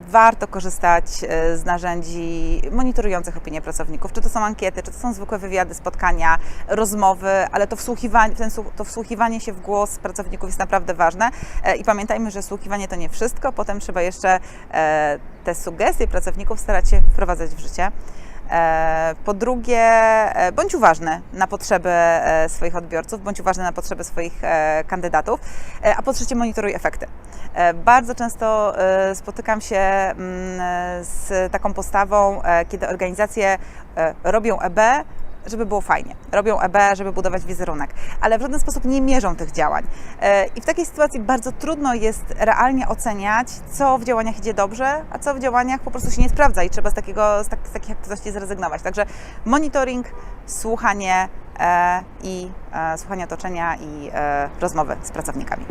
warto korzystać e, z narzędzi monitorujących opinię pracowników. Czy to są ankiety, czy to są zwykłe wywiady, spotkania, rozmowy, ale to wsłuchiwanie, to wsłuchiwanie się w głos pracowników jest naprawdę ważne. E, I pamiętajmy, że słuchiwanie to nie wszystko, potem trzeba jeszcze e, te sugestie pracowników starać się wprowadzać w życie. E, Po drugie, e, bądź uważny na potrzeby e, swoich odbiorców, bądź uważny na potrzeby swoich kandydatów, a po trzecie, monitoruj efekty. Bardzo często spotykam się mm, z taką postawą, kiedy organizacje robią EB, żeby było fajnie. Robią EB, żeby budować wizerunek, ale w żaden sposób nie mierzą tych działań. E, I w takiej sytuacji bardzo trudno jest realnie oceniać, co w działaniach idzie dobrze, a co w działaniach po prostu się nie sprawdza i trzeba z, takiego, z, tak, z takich aktywności zrezygnować. Także monitoring, słuchanie e, i e, słuchanie otoczenia i e, rozmowy z pracownikami.